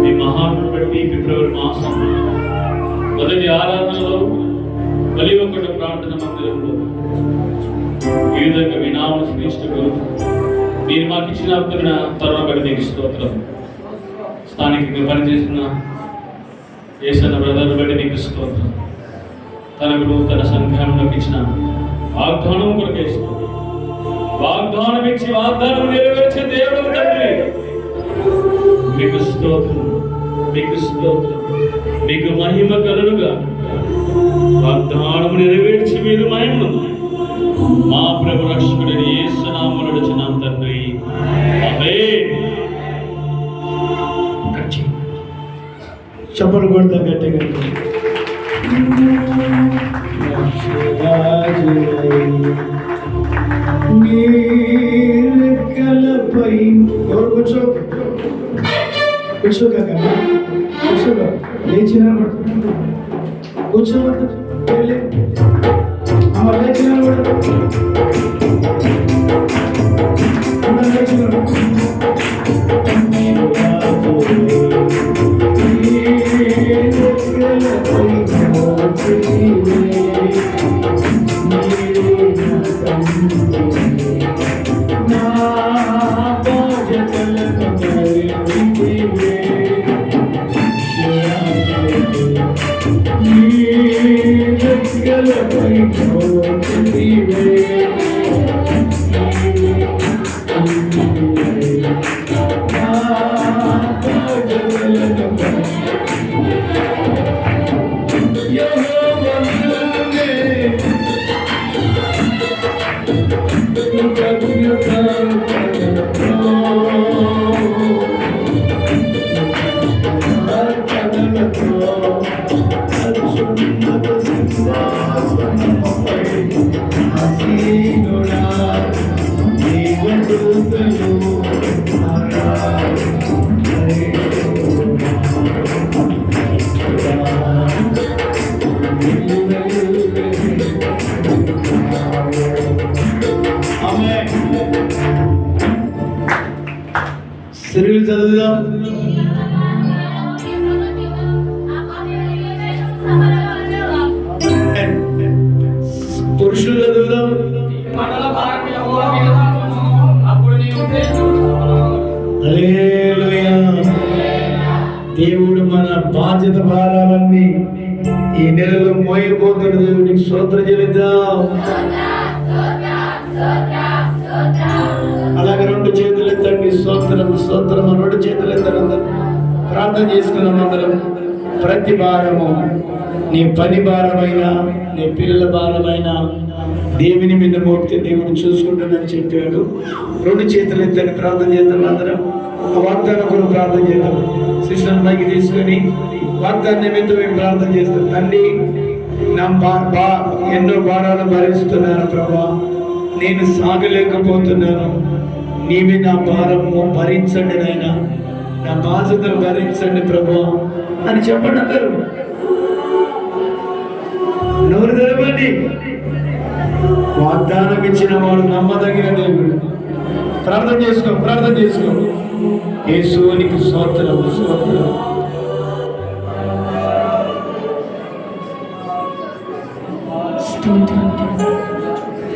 మీ మహాను బట్టి ఫిబ్రవరి మాసం మొదటి ఆరాధనలో బలి ఒకటి ప్రార్థన మందిరంలో ఈ విధంగా మీ మీరు మాకు ఇచ్చిన అర్థమైన తరుణబడి మీకు స్తోత్రం. స్థానికంగా పనిచేసిన ఏసన్న బ్రదర్ బట్టి నీకు స్తోత్రం. తనకు తన సంఘంలోకి ఇచ్చిన వాగ్దానం కొరకేస్తుంది వాగ్దానం ఇచ్చి వాగ్దానం నెరవేర్చే దేవుడు తండ్రి. స్తోత్రం మీకు స్తోత్రం మీకు మహిమ కలుగుగా. వాగ్దానం నెరవేర్చి మీరు మహిమ. మా ప్రభు రక్షకుడిని యేసునామములో నడుచున్నాం తండ్రి. ఆమేన్. చప్పలు కొడతా గట్టిగా ఎవరు కూర్చో? కూర్చో కాక కూర్చోగా లేచిన కూర్చోవద్దు వెళ్ళి అమ్మ లేచిన లేచిన 热 ശരിയിൽ ചതുക దేవుడు మన బాధ్యత భారాలన్నీ ఈ నెలలో మోయబోతున్న దేవుడికి స్తోత్ర చెల్లిద్దాం. అలాగే రెండు చేతులు ఎత్తండి. స్తోత్రం స్తోత్రం రెండు చేతులు ఎత్తండి ప్రార్థన చేసుకున్నాం అందరం. ప్రతి భారము నీ పని భారమైన నీ పిల్లల భారమైన దేవుని మీద మోపితే దేవుడు చూసుకుంటానని చెప్పాడు. రెండు చేతులు ఎత్తని ప్రార్థన చేద్దాం అందరం. ఆ వాగ్దానం కూడా ప్రార్థన చేద్దాం. శిష్యులను పైకి తీసుకొని వాగ్దాన నిమిత్తం మేము ప్రార్థన చేస్తాం. తండ్రి నా బా బా ఎన్నో భారాలు భరిస్తున్నాను ప్రభా. నేను సాగలేకపోతున్నాను. నీవే నా భారము భరించండి నాయన. నా బాధ్యతను భరించండి ప్రభా. అని చెప్పండి అందరు. నోరు తెరవండి. వాగ్దానం ఇచ్చిన వాడు నమ్మదగిన దేవుడు. ప్రార్థన చేసుకో ప్రార్థన చేసుకో. యేసునికి స్తోత్రం సోత్రం స్తోత్రం.